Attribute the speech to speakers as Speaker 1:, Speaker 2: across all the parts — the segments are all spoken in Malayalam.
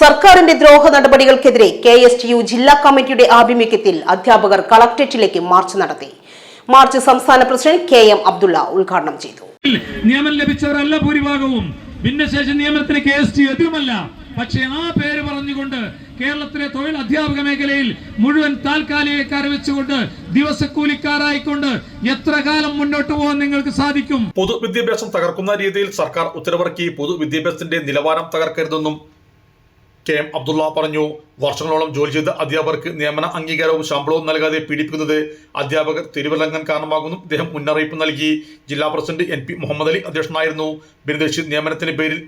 Speaker 1: സർക്കാരിന്റെ ദ്രോഹ നടപടികൾക്കെതിരെ കെ എസ് ടി യു ജില്ലാ കമ്മിറ്റിയുടെ ആഭിമുഖ്യത്തിൽ അധ്യാപകർ കളക്ടറേറ്റിലേക്ക് മാർച്ച് നടത്തി. മാർച്ച് സംസ്ഥാന പ്രസിഡന്റ് കെ എം അബ്ദുള്ള ഉദ്ഘാടനം ചെയ്തു.
Speaker 2: നിയമം ലഭിച്ചവരല്ല ഭൂരിഭാഗവും. ഭിന്നശേഷ നിയമത്തിന് കെ എസ് ടി എതിരുമല്ല. പക്ഷേ ആ പേര് പറഞ്ഞുകൊണ്ട് കേരളത്തിലെ തൊഴിൽ അധ്യാപക മേഖലയിൽ മുഴുവൻ താൽക്കാലികക്കാരെ വെച്ചുകൊണ്ട് ദിവസക്കൂലിക്കാരായിക്കൊണ്ട് എത്ര കാലം മുന്നോട്ട് പോകാൻ നിങ്ങൾക്ക് സാധിക്കും?
Speaker 3: പൊതുവിദ്യാഭ്യാസം തകർക്കുന്ന രീതിയിൽ സർക്കാർ ഉത്തരവിറക്കി പൊതുവിദ്യാഭ്യാസത്തിന്റെ നിലവാരം തകർക്കരുതെന്നും കെ എം അബ്ദുള്ള പറഞ്ഞു വർഷങ്ങളോളം ജോലി ചെയ്ത അധ്യാപകർക്ക് നിയമന അംഗീകാരവും ശമ്പളവും നൽകാതെ പീഡിപ്പിക്കുന്നത് അധ്യാപകർ തിരുവല്ലംഘൻ കാരണമാകുന്നു ഇദ്ദേഹം മുന്നറിയിപ്പ് നൽകി. ജില്ലാ president N P Muhammad Ali അധ്യക്ഷനായിരുന്നു. ബിരുദശി നിയമനത്തിന്റെ പേരിൽ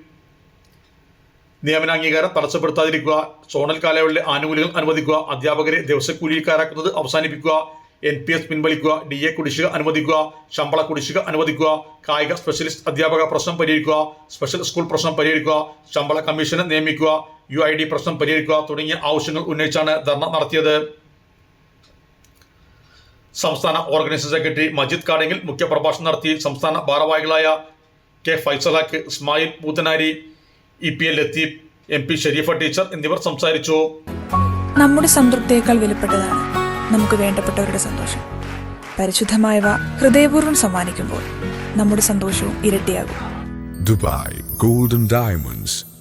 Speaker 3: നിയമന അംഗീകാരം തടസ്സപ്പെടുത്താതിരിക്കുക സോണൽ കാലയളവിലെ ആനുകൂല്യങ്ങൾ അനുവദിക്കുക അധ്യാപകരെ ദിവസക്കൂലിക്കാരാക്കുന്നത് അവസാനിപ്പിക്കുക എൻ പി എസ് പിൻവലിക്കുക ഡി എ കുടിശ്ശിക അനുവദിക്കുക ശമ്പള കുടിശ്ശിക അനുവദിക്കുക കായിക സ്പെഷ്യലിസ്റ്റ് അധ്യാപക പ്രശ്നം പരിഹരിക്കുക സ്പെഷ്യൽ സ്കൂൾ പ്രശ്നം പരിഹരിക്കുക ശമ്പള കമ്മീഷനെ നിയമിക്കുക യു ഐ ഡി പ്രശ്നം പരിഹരിക്കുക തുടങ്ങിയ ആവശ്യങ്ങൾ ഉന്നയിച്ചാണ് ധർണ നടത്തിയത്. സംസ്ഥാന ഓർഗനൈസേഷൻ സെക്രട്ടറി മജിദ് കാടെങ്കിൽ മുഖ്യപ്രഭാഷണം നടത്തി സംസ്ഥാന ഭാരവാഹികളായ K ഫൈസലാക്ക് Ismail Poothanari E P L Latheef M P Sharifa teacher എന്നിവർ സംസാരിച്ചു.
Speaker 4: നമ്മുടെ സംതൃപ്തിയേക്കാൾ വിലപ്പെട്ടതാണ് നമുക്ക് വേണ്ടപ്പെട്ടവരുടെ സന്തോഷം. പരിശുദ്ധമായവ ഹൃദയപൂർവം സമ്മാനിക്കുമ്പോൾ നമ്മുടെ സന്തോഷവും ഇരട്ടിയാകും.
Speaker 5: Dubai golden Diamonds,